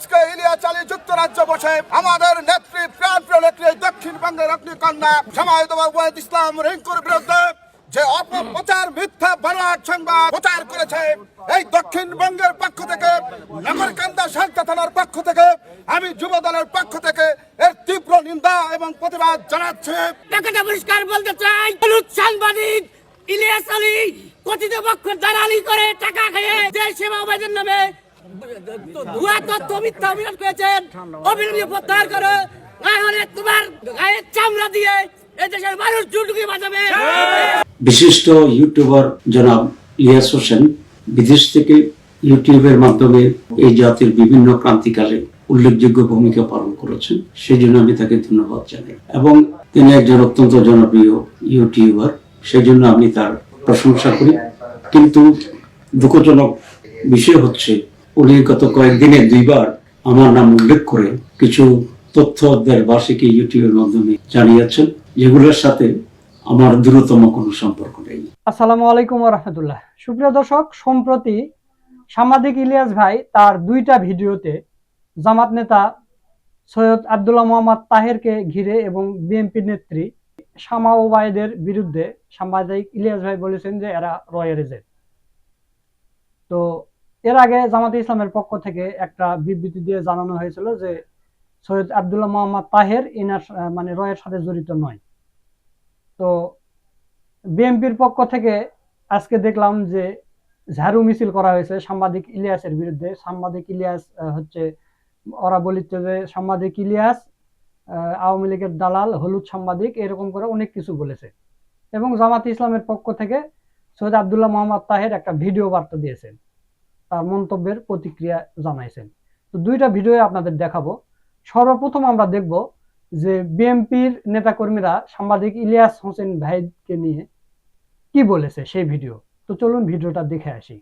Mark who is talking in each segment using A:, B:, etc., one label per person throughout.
A: আজকে ইলিয়াস আলী যুক্তরাজ্য বসে। আমাদের নেত্রী, প্রাণ প্রিয় নেত্রী দক্ষিণবঙ্গের অগ্নিকন্যা সমাহিত ওয়াহিদ ইসলাম রিঙ্কুর বিরুদ্ধে। যে অপপ্রচার, মিথ্যা, বানোয়াট সংবাদ প্রচার করেছে, এই দক্ষিণবঙ্গের পক্ষ থেকে নগরকান্দা শান্তা থানার পক্ষ থেকে, আমি যুব দলের পক্ষ থেকে এর তীব্র নিন্দা এবং প্রতিবাদ জানাচ্ছি।
B: টাকাটা পরিষ্কার বলতে চাই, হলুদ সাংবাদিক ইলিয়াস আলী কথিত পক্ষ দালালি করে টাকা খেয়ে যে সেবা অবাদের নামে
C: বিশিষ্ট ইউটিউবার জনাব ইলিয়াস হোসেন বিদেশ থেকে ইউটিউবের মাধ্যমে এই জাতির বিভিন্ন ক্রান্তিকালে উল্লেখযোগ্য ভূমিকা পালন করেছেন। সেই জন্য আমি তাকে ধন্যবাদ জানাই। এবং তিনি একজন অত্যন্ত জনপ্রিয় ইউটিউবার। সেই জন্য আমি তার প্রশংসা করি। কিন্তু দুঃখজনক বিষয় হচ্ছে উনি গত কয়েকদিনে দুইবার আমার নাম উল্লেখ করে কিছু তথ্য দেশবাসীকে ইউটিউবের মাধ্যমে জানিয়েছেন, যেগুলোর সাথে আমার দূরতম কোনো সম্পর্ক নেই।
D: আসসালামু আলাইকুম রহমতুল্লাহ। সুপ্রিয় দর্শক, সম্প্রতি সাংবাদিক ইলিয়াস ভাই তার দুইটা ভিডিওতে জামাত নেতা সৈয়দ আব্দুল্লাহ মোহাম্মদ তাহেরকে ঘিরে এবং বিএনপি নেত্রী শামা ওবায়দের বিরুদ্ধে সাংবাদিক ইলিয়াস ভাই বলেছেন যে এরা রয়ের এজেন্ট। তো এর আগে জামাতে ইসলামের পক্ষ থেকে একটা বিবৃতি দিয়ে জানানো হয়েছিল যে সৈয়দ আব্দুল্লাহ মোহাম্মদ তাহের ইনার মানে রয়ের সাথে জড়িত নয়। তো বিএনপির পক্ষ থেকে আজকে দেখলাম যে ঝাড়ু মিছিল করা হয়েছে সাংবাদিক ইলিয়াসের বিরুদ্ধে। সাংবাদিক ইলিয়াস হচ্ছে ওরা বলিচ্ছে যে সাংবাদিক ইলিয়াস আওয়ামী লীগের দালাল, হলুদ সাংবাদিক, এরকম করে অনেক কিছু বলেছে। এবং জামাত ইসলামের পক্ষ থেকে সৈয়দ আবদুল্লাহ মোহাম্মদ তাহের একটা ভিডিও বার্তা দিয়েছেন। মন্তব্যের প্রতিক্রিয়া জানাইছেন। তো দুইটা ভিডিও আপনাদের দেখাবো। সর্বপ্রথম আমরা দেখব যে বিএমপির নেতাকর্মীরা সাংবাদিক ইলিয়াস হোসেন ভাইকে নিয়ে কি বলেছে সেই ভিডিও। তো চলুন ভিডিওটা দেখে আসি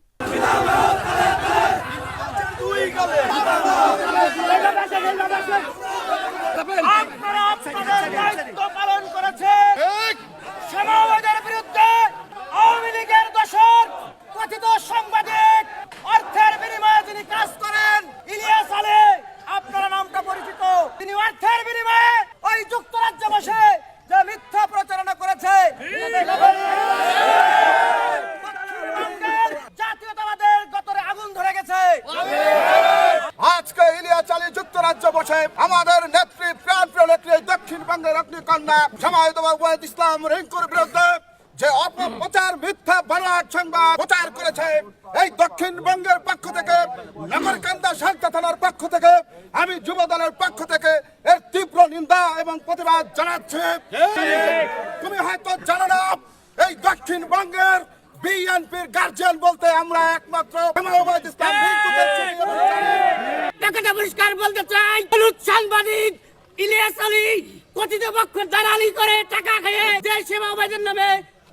B: আপনারা আপনাদের দায়িত্ব পালন করেছেন সমাবেশের বিরুদ্ধে আওয়ামী লীগের দোষর কথিত সাংবাদিক অর্থের বিনিময়ে যিনি কাজ করেন ইলিয়াস আলী আপনার নামটা পরিচিত তিনি অর্থের বিনিময়ে ওই যুক্তরাজ্যে বসে যে মিথ্যা প্রচারণা করেছে দক্ষিণবঙ্গের জাতীয়তাবাদের গতরে আগুন ধরে গেছে
A: আজকে ইলিয়াস আলী যুক্তরাজ্য বসে আমাদের নেত্রী প্রাণ প্রিয় নেত্রী দক্ষিণবঙ্গের অগ্নিকন্যা সমাহিত ওয়াহিদ ইসলাম রিঙ্কুর বিরুদ্ধে যে অপপ্রচার মিথ্যা বানোয়াট সংবাদ প্রচার করেছে এই দক্ষিণবঙ্গের পক্ষ থেকে নগরকান্দা শান্তা থানার পক্ষ থেকে, আমি যুব দলের পক্ষ থেকে এর তীব্র নিন্দা এবং প্রতিবাদ জানাচ্ছি। তুমি হয়তো জানো না, এই দক্ষিণবঙ্গের বিএনপির গার্জিয়ান বলতে আমরা একমাত্র
B: পরিষ্কার বলতে চাই, হলুদ সাংবাদিক ইলিয়াস আলী কথিত পক্ষ দালালি করে টাকা খেয়ে যে সেবা নামে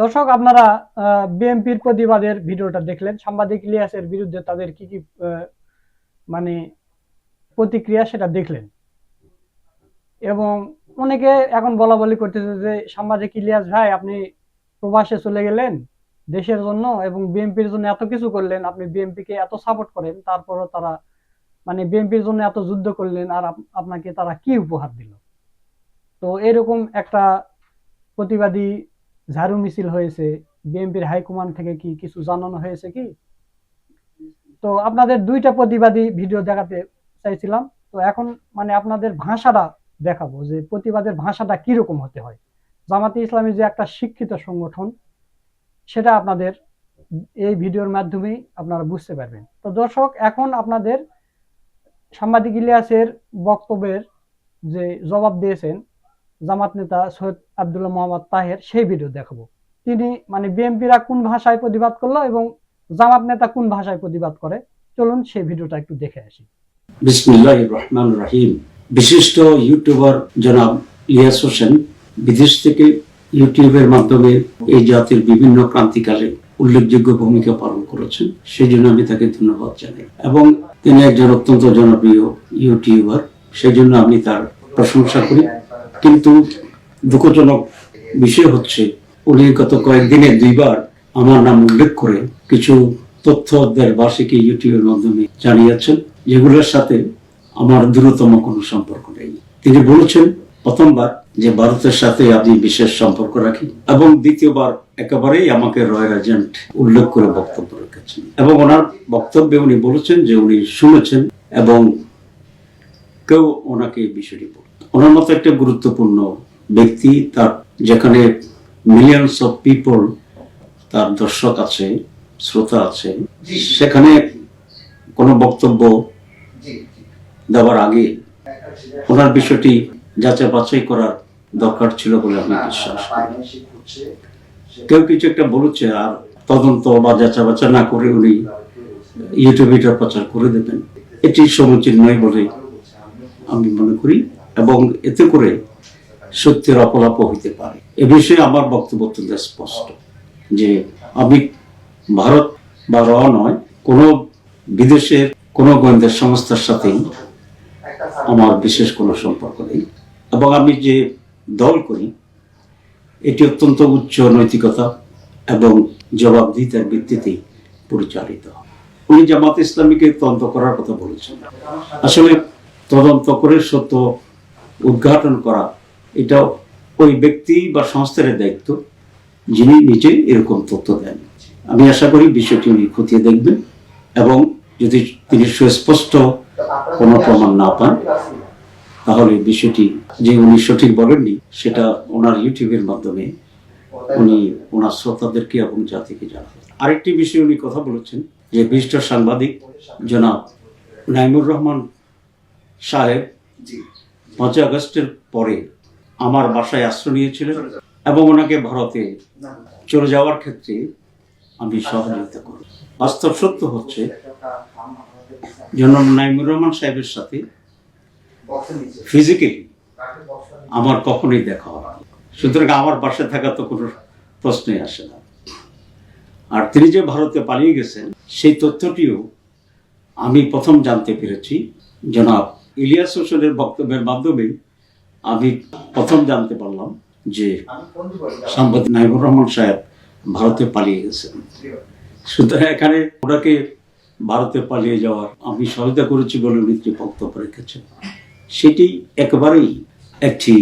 D: দর্শক, আপনারা বিএনপির প্রতিবাদের ভিডিওটা দেখলেন। সাংবাদিক ইলিয়াসের বিরুদ্ধে তাদের কি কি মানে প্রতিক্রিয়া সেটা দেখলেন। এবং অনেকে এখন বলা বলি করতেছে যে, সাংবাদিক ইলিয়াস ভাই, আপনি প্রবাসে চলে গেলেন দেশের জন্য এবং বিএনপির জন্য এত কিছু করলেন, আপনি বিএনপিকে এত সাপোর্ট করেন, তারপরও তারা মানে বিএনপির জন্য এত যুদ্ধ করলেন, আর আপনাকে তারা কি উপহার দিল? তো এরকম একটা প্রতিবাদী ঝাড়ু মিছিল হয়েছে, বিএনপির হাইকমান্ড থেকে কি কিছু জানানো হয়েছে কি? তো আপনাদের দুইটা প্রতিবাদী ভিডিও দেখাতে চাইছিলাম। তো এখন মানে আপনাদের ভাষাটা দেখাবো যে প্রতিবাদের ভাষাটা কীরকম হতে হয়। জামাতে ইসলামী যে একটা শিক্ষিত সংগঠন, সেটা আপনাদের এই ভিডিওর মাধ্যমেই আপনারা বুঝতে পারবেন। তো দর্শক, এখন আপনাদের সাংবাদিক ইলিয়াসের বক্তব্যের যে জবাব দিয়েছেন জামাত নেতা সৈয়দ আব্দুল্লাহ মোহাম্মদ তাহের সেই ভিডিও দেখাবো। তিনি মানে বিএনপিরা কোন ভাষায় প্রতিবাদ করল এবং জামাত নেতা কোন ভাষায় প্রতিবাদ করে? চলুন সেই ভিডিওটা একটু দেখে আসি।
C: বিসমিল্লাহ রহমান রহিম। বিশিষ্ট ইউটিউবার জনাব ইলিয়াস হোসেন বিদেশ থেকে ইউটিউবের মাধ্যমে এই জাতির বিভিন্ন ক্রান্তিকালে উল্লেখযোগ্য ভূমিকা পালন করেছেন। সেই জন্য আমি তাকে ধন্যবাদ জানাই। এবং তিনি একজন অত্যন্ত জনপ্রিয় ইউটিউবার। সেই জন্য আমি তার প্রশংসা করি। কিন্তু দুঃখজনক বিষয় হচ্ছে, উনি গত কয়েকদিনে দুইবার আমার নাম উল্লেখ করে কিছু তথ্য দেশবাসীকে ইউটিউবের মাধ্যমে জানিয়েছেন, যেগুলোর সাথে আমার দূরতম কোনো সম্পর্ক নেই। তিনি বলেছেন, প্রথমবার যে ভারতের সাথে আমি বিশেষ সম্পর্ক রাখি এবং দ্বিতীয়বার একেবারেই আমাকে রয়্যাল এজেন্ট উল্লেখ করে বক্তব্য রেখেছেন। এবং ওনার বক্তব্যে উনি বলেছেন যে উনি শুনেছেন এবং কেউ ওনাকে এই বিষয়টি ওনার মতো একটা গুরুত্বপূর্ণ ব্যক্তি তার যেখানে মিলিয়নস অফ পিপল তার দর্শক আছে শ্রোতা আছে সেখানে কোনো বক্তব্য দেওয়ার আগে ওনার বিষয়টি যাচাই বাছাই করার দরকার ছিল বলে আমি বিশ্বাস কেউ কিছু একটা বলেছে আর তদন্ত বা যাচাই বাছাই না করে উনি ইউটিউবে এটা প্রচার করে দেবেন। এটি সমীচীন নয় বলে আমি মনে করি। এবং এতে করে সত্যের অপলাপ হইতে পারে। এ বিষয়ে আমার বক্তব্য অত্যন্ত স্পষ্ট, যে আমি ভারত বা র নয়, কোনো বিদেশের, কোনো গোয়েন্দা সংস্থার সাথেই আমার বিশেষ কোনো সম্পর্ক নেই। এবং আমি যে দল করি, এটি অত্যন্ত উচ্চ নৈতিকতা এবং জবাবদিহিতার ভিত্তিতেই পরিচালিত। উনি জামাত ইসলামীকে তদন্ত করার কথা বলেছেন। আসলে তদন্ত করে সত্য উদ্ঘাটন করা, এটা ওই ব্যক্তি বা সংস্থার দায়িত্ব, যিনি নিজে এরকম তথ্য দেন। আমি আশা করি বিষয়টি উনি খতিয়ে দেখবেন এবং যদি তিনি সুস্পষ্ট কোনো প্রমাণ না পান, তাহলে বিষয়টি যে উনি সঠিক বলেননি, সেটা ওনার ইউটিউবের মাধ্যমে উনি ওনার শ্রোতাদেরকে এবং জাতিকে জানাবেন। আরেকটি বিষয়ে উনি কথা বলেছেন, যে বিশিষ্ট সাংবাদিক জনাব নাইমুর রহমান সাহেব পাঁচই আগস্টের পরে আমার বাসায় আশ্রয় নিয়েছিলেন এবং ওনাকে ভারতে চলে যাওয়ার ক্ষেত্রে আমি সহযোগিতা করি বাস্তব সত্য হচ্ছে জনাব নাইমুর রহমান সাহেবের সাথে ফিজিক্যালি আমার কখনোই দেখা হয় সুতরাং আমার বাসায় থাকা তো কোনো প্রশ্নই আসে না। আর তিনি যে ভারতে পালিয়ে গেছেন সেই তথ্যটিও আমি প্রথম জানতে পেরেছি। জনাব ইলিয়াস হোসেনের বক্তব্যের মাধ্যমে আমি প্রথম জানতে পারলাম যে সাংবাদিক নাইবুর রহমান সাহেব ভারতে পালিয়ে গেছেন। সুতরাং এখানে ওনাকে ভারতে পালিয়ে যাওয়ার আমি সহায়তা করেছি বলে উনি বক্তব্য রেখেছেন। সেটি একেবারেই একটি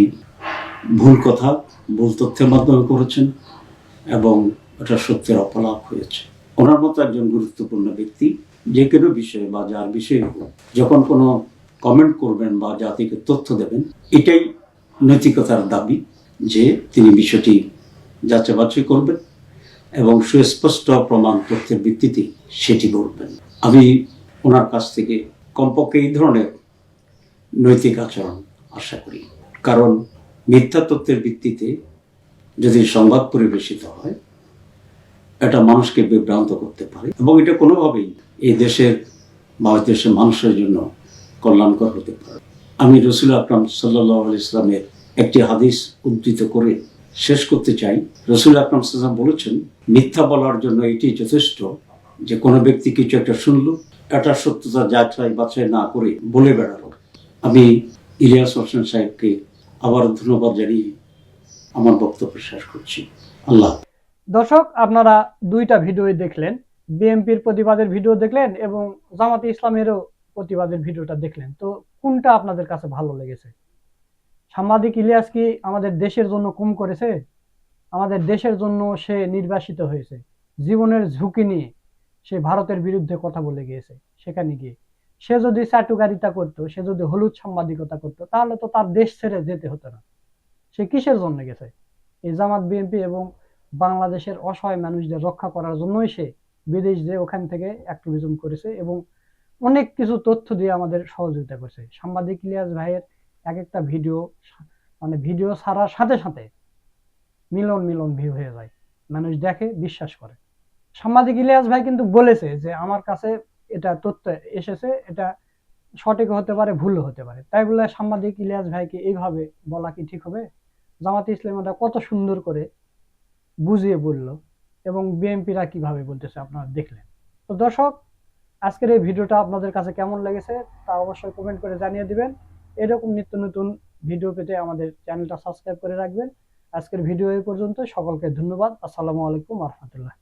C: ভুল কথা, ভুল তথ্যের মাধ্যমে করেছেন এবং এটা সত্যের অপলাপ হয়েছে। ওনার মতো একজন গুরুত্বপূর্ণ ব্যক্তি, যে কোনো বিষয়ে বা যার বিষয়ে যখন কোনো কমেন্ট করবেন বা জাতিকে তথ্য দেবেন, এটাই নৈতিকতার দাবি যে তিনি বিষয়টি যাচাই বাছাই করবেন এবং সুস্পষ্ট প্রমাণ তথ্যের ভিত্তিতে সেটি বলবেন। আমি ওনার কাছ থেকে কমপক্ষে এই ধরনের নৈতিক আচরণ আশা করি। কারণ মিথ্যা তথ্যের ভিত্তিতে যদি সংবাদ পরিবেশিত হয়, এটা মানুষকে বিভ্রান্ত করতে পারে এবং এটা কোনোভাবেই এই দেশের বা দেশের মানুষের জন্য কল্যাণকর হতে পারে। আমি রসুল আকরাম সাল্লাহ ইসলামের একটি হাদিস উদ্ধৃত করে শেষ করতে চাই। রসুল আকরাম সাল্লাম বলেছেন, মিথ্যা বলার জন্য এটি যথেষ্ট যে কোনো ব্যক্তি কিছু একটা শুনলো, এটা সত্যতা যাচাই বাছাই না করে বলে বেড়ালো। আমি ইলিয়াস হোসেন সাহেবকে আবার ধন্যবাদ জানিয়ে আমার বক্তব্য শেষ করছি। আল্লাহ
D: দর্শক, আপনারা দুইটা ভিডিও দেখলেন। বিএমপির প্রতিবাদের ভিডিও দেখলেন এবং জামাতে ইসলামেরও প্রতিবাদের ভিডিওটা দেখলেন। তো কোনটা আপনাদের কাছে ভালো লেগেছে? সাংবাদিক ইলিয়াস কি আমাদের দেশের জন্য কম করেছে? আমাদের দেশের জন্য সে নির্বাসিত হয়েছে। জীবনের ঝুঁকি নিয়ে সে ভারতের বিরুদ্ধে কথা বলে গিয়েছে সেখানে গিয়ে। সে যদি চাটুকারিতা করতো, সে যদি হলুদ সাংবাদিকতা করতো, তাহলে তো তার দেশ ছেড়ে যেতে হতো না। সে কিসের জন্য গেছে? এই জামাত, বিএনপি এবং বাংলাদেশের অসহায় মানুষদের রক্ষা করার জন্যই সে বিদেশ যে ওখান থেকে অ্যাক্টিভিজম করেছে এবং অনেক কিছু তথ্য দিয়ে আমাদের সহযোগিতা করছে। সাংবাদিক ইলিয়াস ভাইয়ের এক একটা ভিডিও মানে ভিডিও ছাড়ার সাথে সাথে মিলন মিলন ভিউ হয়ে যায়। মানুষ দেখে, বিশ্বাস করে। সাংবাদিক ইলিয়াস ভাই কিন্তু বলেছে যে, আমার কাছে এটা তথ্য এসেছে, এটা সঠিক হতে পারে ভুল হতে পারে। তাই বলে সাংবাদিক ইলিয়াস ভাইকে এইভাবে বলা কি ঠিক হবে? জামাতে ইসলামীরা কত সুন্দর করে বুঝিয়ে বলল এবং বিএনপিরা কীভাবে বলতেছে আপনারা দেখলেন। তো দর্শক আজকের এই ভিডিওটা আপনাদের কাছে কেমন লেগেছে তা অবশ্যই কমেন্ট করে জানিয়ে দিবেন। এরকম নিত্য নতুন ভিডিও পেতে আমাদের চ্যানেলটা সাবস্ক্রাইব করে রাখবেন। আজকের ভিডিও এই পর্যন্ত সকলকে ধন্যবাদ। আসসালামু আলাইকুম রহমতুল্লাহ।